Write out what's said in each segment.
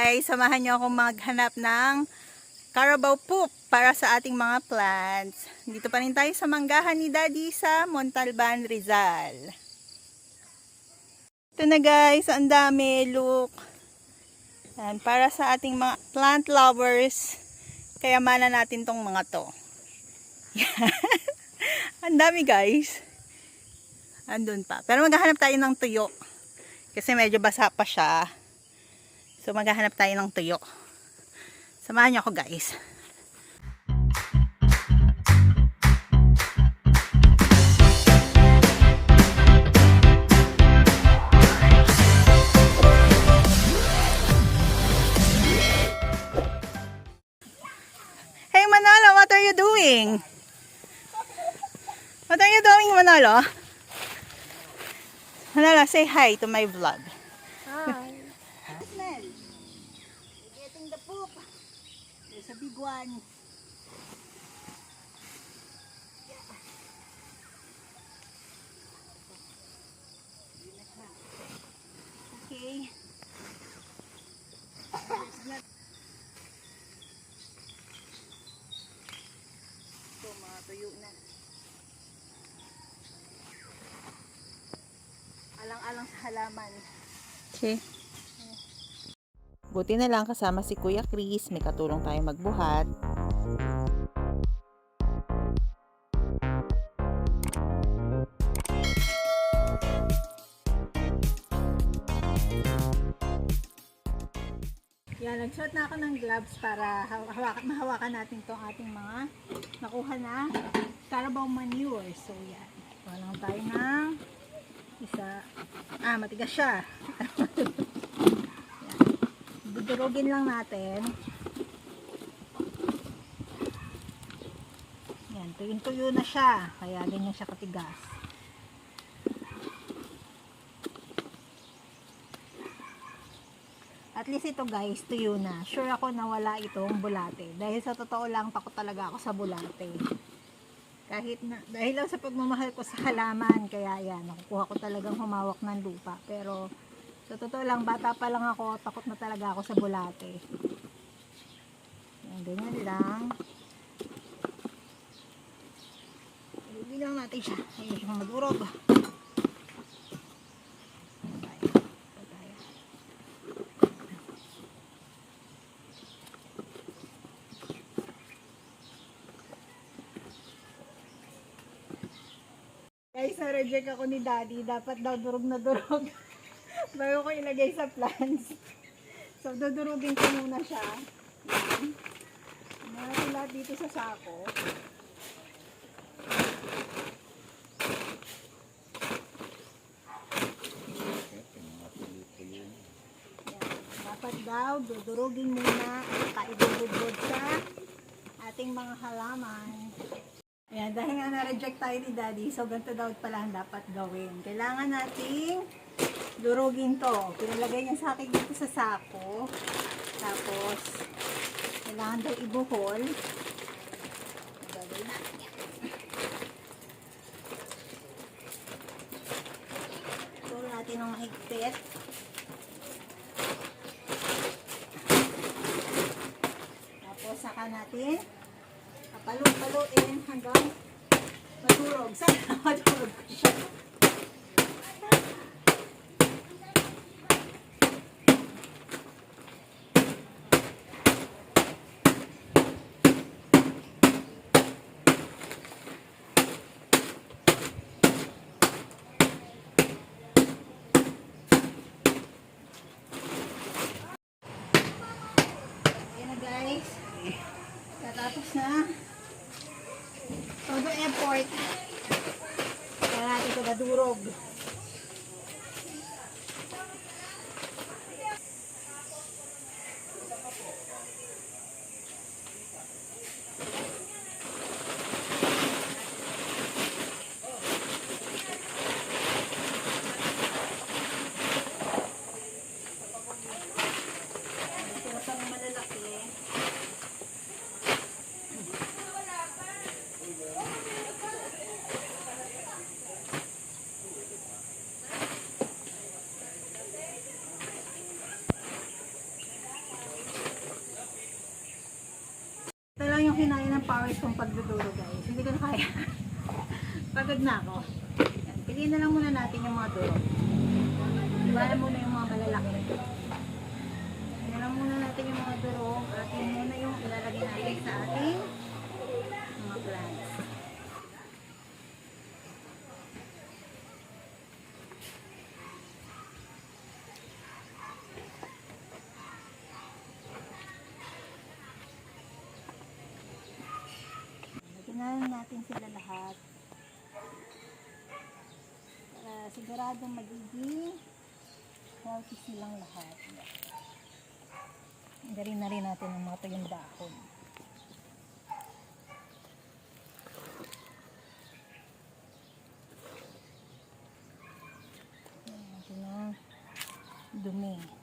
ay samahan niyo akong maghanap ng Carabao poop para sa ating mga plants. Dito pa rin tayo sa manggahan ni Daddy sa Montalban, Rizal. Ito na guys, ang dami, look. Yan, para sa ating mga plant lovers, kayamanan natin tong mga to. ang dami guys. Andun pa. Pero maghahanap tayo ng tuyo. Kasi medyo basa pa siya. So maghahanap tayo ng tuyo. Samahan niyo ako guys. Hey Manolo, what are you doing? What are you doing Manolo? Manolo, say hi to my vlog. Hi. Smell. Getting the poop. One. Okay. Ito, mga tuyo na. Alang-alang sa halaman. Okay. Buti na lang kasama si Kuya Chris, may katulong tayo magbuhat. Yan, nagsuot na ako ng gloves para haw- hawakan, mahawakan natin tong ating mga nakuha na Carabao manure. So, yan. Kuha lang tayo ng isa. Ah, matigas siya. yan. Dudurugin lang natin. Yan, tuyong-tuyo na siya. Kaya ganyan siya katigas. At least ito guys, tuyo na. Sure ako na wala itong bulate. Dahil sa totoo lang, takot talaga ako sa bulate. Kahit na, dahil lang sa pagmamahal ko sa halaman, kaya yan, nakukuha ko talagang humawak ng lupa. Pero, sa totoo lang, bata pa lang ako, takot na talaga ako sa bulate. Yan, ganyan lang. Ilugin lang natin siya. Ay, madurog. Guys, na-reject ako ni Daddy. Dapat daw durog na durog. Bago ko ilagay sa plants. So, dudurugin ko muna siya. Yan. Lahat dito sa sako. Dapat daw, dudurugin muna at kaibubudbud sa ating mga halaman. Ayan, dahil nga na-reject tayo ni Daddy, so ganito daw pala ang dapat gawin. Kailangan nating durugin to. Pinalagay niya sa akin dito sa sako. Tapos, kailangan daw ibuhol. Gagawin natin ng mahigpit. Tapos, saka natin Palu-paluin hanggang madurog. Sana madurog siya. fork. Kaya natin ito madurog. Kong pagduduro guys. Hindi ko na kaya. Pagod na ako. Piliin na lang muna natin yung mga duro. Iwanan muna yung mga malalaki. Piliin lang muna natin yung mga duro. At yun muna yung ilalagay natin sa ating mga plants. Na natin sila lahat. Para sigurado magiging healthy silang lahat. Galing na rin natin ang mga tuyong dahon. Ayan, natin ang dumi.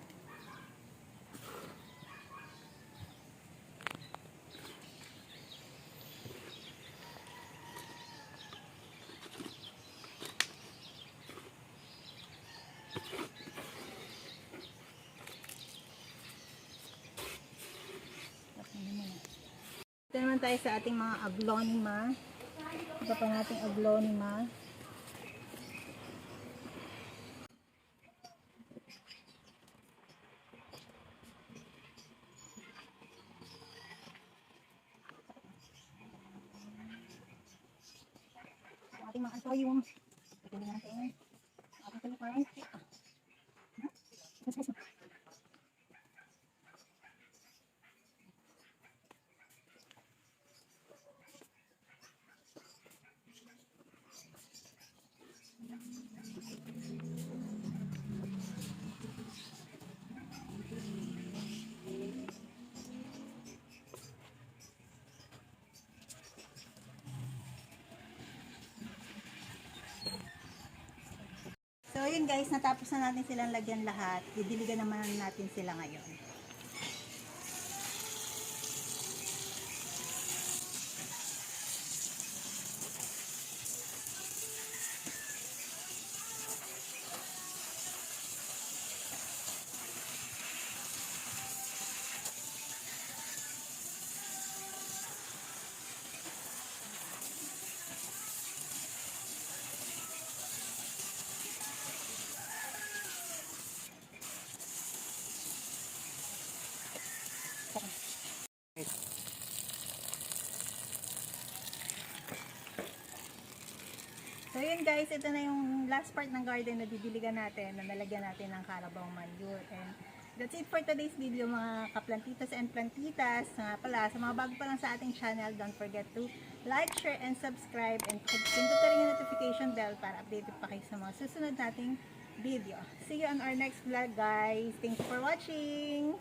Ito naman tayo sa ating mga aglonema. Ito pa nating aglonema. Ating mga. Ito din natin. Ating kaluparan. So yun guys, natapos na natin silang lagyan lahat. Didiligan naman natin sila ngayon. So yun guys, ito na yung last part ng garden na didiligan natin, na nalagyan natin ng Carabao manure. And that's it for today's video mga kaplantitas and plantitas. Nga pala, sa mga bago pa lang sa ating channel, don't forget to like, share, and subscribe. And pindot na rin yung notification bell para updated pa kayo sa mga susunod nating video. See you on our next vlog guys. Thanks for watching!